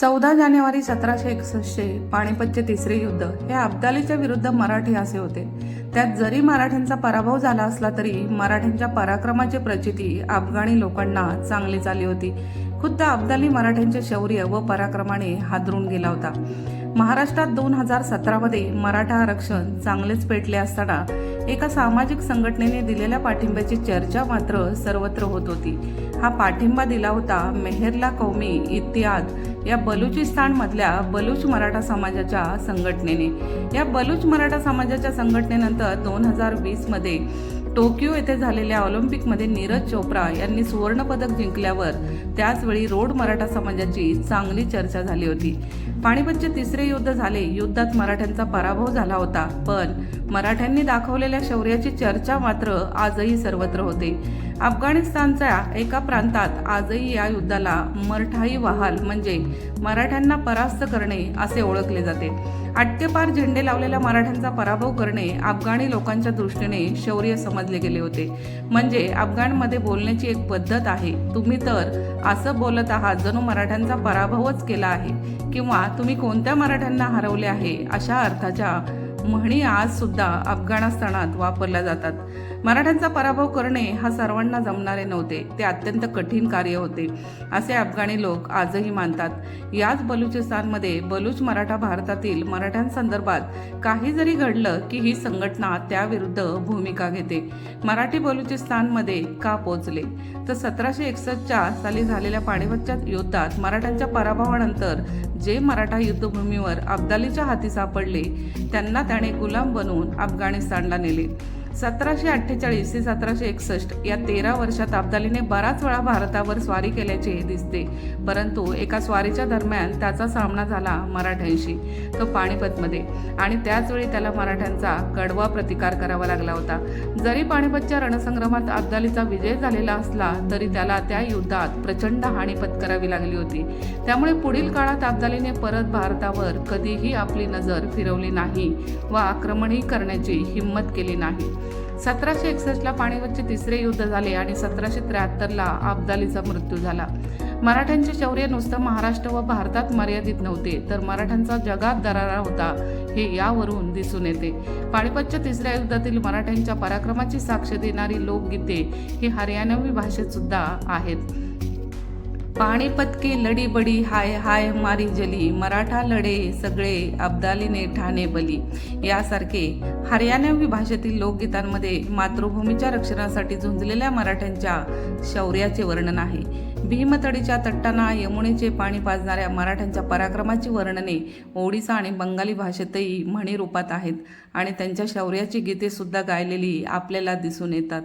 चौदा जानेवारी सतराशे एकसष्टचे पाणिपतचे तिसरे युद्ध हे अब्दालीच्या विरुद्ध मराठी असे होते. त्यात जरी मराठ्यांचा पराभव झाला असला तरी मराठ्यांच्या पराक्रमाची प्रचिती अफगाणी लोकांना चांगलीच आली होती. खुद्द अब्दाली मराठ्यांचे शौर्य व पराक्रमाने हादरून गेला होता. महाराष्ट्रात दोन हजार सतरामध्ये मराठा आरक्षण चांगलेच पेटले असताना एका सामाजिक संघटनेने दिलेल्या पाठिंब्याची चर्चा मात्र सर्वत्र होत होती. हा पाठिंबा दिला होता मेहरला कौमी इत्याद या बलुचिस्तानमधल्या बलुच बलूच मराठा समाजाच्या संघटनेने. या बलूच मराठा समाजाच्या संघटनेनंतर दोन हजार वीसमध्ये टोकियो येथे झालेल्या ऑलिम्पिकमध्ये नीरज चोप्रा यांनी सुवर्णपदक जिंकल्यावर त्याचवेळी रोड मराठा समाजाची चांगली चर्चा झाली होती. पाणीपतचे तिसरे युद्ध झाले युद्धात मराठ्यांचा पराभव झाला होता पण मराठ्यांनी दाखवलेल्या शौर्याची चर्चा मात्र आजही सर्वत्र होते. अफगाणिस्तानच्या एका प्रांतात आजही या युद्धाला मरठाई वहाल म्हणजे मराठ्यांना परास्त करणे असे ओळखले जाते. आटकेपार झेंडे लावलेल्या मराठ्यांचा पराभव करणे अफगाणी लोकांच्या दृष्टीने शौर्य समजले गेले होते. म्हणजे अफगाणमध्ये बोलण्याची एक पद्धत आहे तुम्ही तर असं बोलत आहात जणू मराठ्यांचा पराभवच केला आहे किंवा तुम्ही कोणत्या मराठ्यांना हरवले आहे अशा अर्थाच्या म्हणी आज सुद्धा अफगाणिस्तानात वापरल्या जातात. मराठ्यांचा पराभव करणे हा सर्वांना जमणारे नव्हते ते अत्यंत कठीण कार्य होते असे अफगाणी लोक आजही मानतात. याच बलुचिस्तानमध्ये बलूच मराठा भारतातील मराठ्यांसंदर्भात काही जरी घडलं की ही संघटना त्याविरुद्ध भूमिका घेते. मराठी बलुचिस्तानमध्ये का पोचले? तर सतराशे एकसष्टच्या साली झालेल्या पाणीपतच्या युद्धात मराठ्यांच्या पराभवानंतर जे मराठा युद्धभूमीवर अब्दालीच्या हाती सापडले त्यांना त्याने गुलाम बनवून अफगाणिस्तानला नेले. सतराशे अठ्ठेचाळीस ते सतराशे एकसष्ट या तेरा वर्षात अब्दालीने बराच वेळा भारतावर स्वारी केल्याचे दिसते. परंतु एका स्वारीच्या दरम्यान त्याचा सामना झाला मराठ्यांशी तो पाणीपतमध्ये आणि त्याचवेळी त्याला मराठ्यांचा कडवा प्रतिकार करावा लागला होता. जरी पाणीपतच्या रणसंग्रामात अब्दालीचा विजय झालेला असला तरी त्याला त्या युद्धात प्रचंड हानी पत्करावी लागली होती. त्यामुळे पुढील काळात अब्दालीने परत भारतावर कधीही आपली नजर फिरवली नाही व आक्रमणही करण्याची हिंमत केली नाही. सतराशे एकसष्टला पाणीपतचे तिसरे युद्ध झाले आणि सतराशे त्र्याहत्तरला अब्दालीचा मृत्यू झाला. मराठ्यांचे शौर्य नुसतं महाराष्ट्र व भारतात मर्यादित नव्हते तर मराठ्यांचा जगात दरारा होता हे यावरून दिसून येते. पाणीपतच्या तिसऱ्या युद्धातील मराठ्यांच्या पराक्रमाची साक्ष देणारी लोकगीते ही हरियाणवी भाषेत सुद्धा आहेत. पाणीपत की लढी बडी हाय हाय मारी जली मराठा लढे सगळे अब्दालीने ठाणे बली. यासारखे हरियाणवी भाषेतील लोकगीतांमध्ये मातृभूमीच्या रक्षणासाठी झुंजलेल्या मराठ्यांच्या शौर्याचे वर्णन आहे. भीमतडीच्या तट्टाना यमुनेचे पाणी पाजणाऱ्या मराठ्यांच्या पराक्रमाची वर्णने ओडिसा आणि बंगाली भाषेतही म्हणी रूपात आहेत आणि त्यांच्या शौर्याची गीतेसुद्धा गायलेली आपल्याला दिसून येतात.